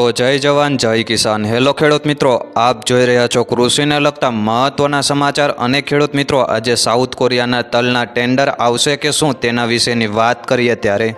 તો જય જવાન, જય કિસાન. હેલો ખેડૂત મિત્રો, આપ જોઈ રહ્યા છો કૃષિને લગતા મહત્વના સમાચાર અને ખેડૂત મિત્રો, આજે સાઉથ કોરિયાના તલના ટેન્ડર આવશે કે શું તેના વિશેની વાત કરીએ ત્યારે.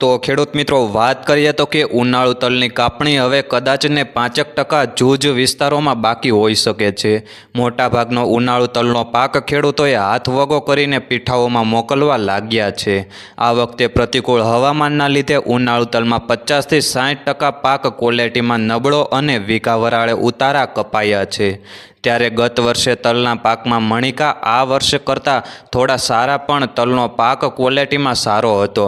તો ખેડૂત મિત્રો, વાત કરીએ તો કે ઉનાળુ તલની કાપણી હવે કદાચ ને પાંચેક ટકા જૂજ વિસ્તારોમાં બાકી હોઈ શકે છે. મોટાભાગનો ઉનાળુ તલનો પાક ખેડૂતોએ હાથ વગો કરીને પીઠાઓમાં મોકલવા લાગ્યા છે. આ વખતે પ્રતિકૂળ હવામાનના લીધે ઉનાળુ તલમાં પચાસથી સાઠ ટકા પાક ક્વોલિટીમાં નબળો અને વીઘા વરાળે ઉતારા કપાયા છે. ત્યારે ગત વર્ષે તલના પાકમાં મણિકા આ વર્ષ કરતાં થોડા સારા પણ તલનો પાક ક્વોલિટીમાં સારો હતો.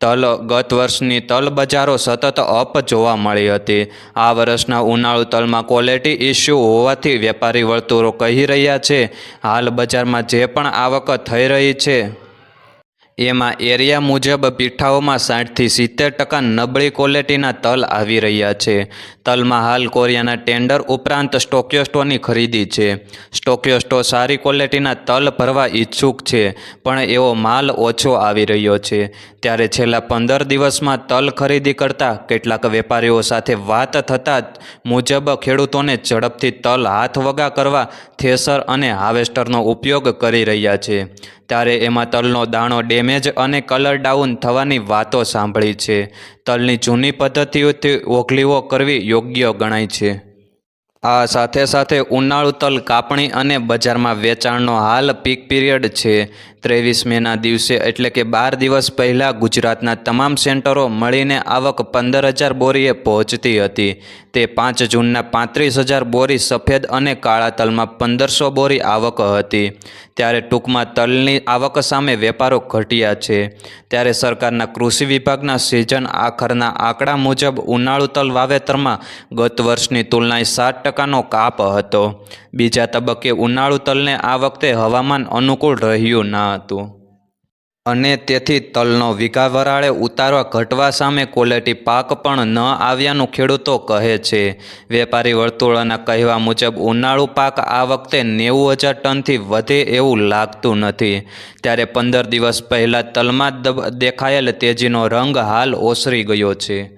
તલ, ગત વર્ષની તલ બજારો સતત અપ જોવા મળી હતી. આ વર્ષના ઉનાળુ તલમાં ક્વોલિટી ઇસ્યુ હોવાથી વેપારી વર્તુળો કહી રહ્યા છે, હાલ બજારમાં જે પણ આવક થઈ રહી છે એમાં એરિયા મુજબ પીઠાઓમાં સાઠથી સિત્તેર ટકા નબળી ક્વોલિટીના તલ આવી રહ્યા છે. તલમાં હાલ કોરિયાના ટેન્ડર ઉપરાંત સ્ટોક્યોસ્ટોની ખરીદી છે. સ્ટોક્યોસ્ટો સારી ક્વોલિટીના તલ ભરવા ઈચ્છુક છે, પણ એવો માલ ઓછો આવી રહ્યો છે. ત્યારે છેલ્લા પંદર દિવસમાં તલ ખરીદી કરતા કેટલાક વેપારીઓ સાથે વાત થતાં મુજબ ખેડૂતોને ઝડપથી તલ હાથ વગા કરવા થેસર અને હાર્વેસ્ટરનો ઉપયોગ કરી રહ્યા છે. ત્યારે એમાં તલનો દાણો ડેમેજ અને કલર ડાઉન થવાની વાતો સાંભળી છે. તલની જૂની પદ્ધતિઓથી ઓગલીઓ કરવી યોગ્ય ગણાય છે. આ સાથે સાથે ઉનાળુ તલ કાપણી અને બજારમાં વેચાણનો હાલ પીક પીરિયડ છે. ત્રેવીસ મેના દિવસે એટલે કે બાર દિવસ પહેલાં ગુજરાતના તમામ સેન્ટરો મળીને આવક પંદર હજાર બોરીએ પહોંચતી હતી. તે પાંચ જૂનના પાંત્રીસ હજાર બોરી સફેદ અને કાળા તલમાં પંદરસો બોરી આવક હતી. ત્યારે ટૂંકમાં તલની આવક સામે વેપારો ઘટ્યા છે. ત્યારે સરકારના કૃષિ વિભાગના સિઝન આખરના આંકડા મુજબ ઉનાળુ તલ વાવેતરમાં ગત વર્ષની તુલનાએ સાત ટકાનો કાપ હતો. બીજા તબક્કે ઉનાળુ તલને આ વખતે હવામાન અનુકૂળ રહ્યું ન હતું. અને તેથી તલનો વીઘા વરાળે ઉતારવા ઘટવા સામે ક્વોલિટી પાક પણ ન આવ્યાનું ખેડૂતો કહે છે. વેપારી વર્તુળોના કહેવા મુજબ, ઉનાળુ પાક આ વખતે નેવું હજાર ટનથી વધે એવું લાગતું નથી. ત્યારે પંદર દિવસ પહેલાં તલમાં દેખાયેલ તેજીનો રંગ હાલ ઓસરી ગયો છે.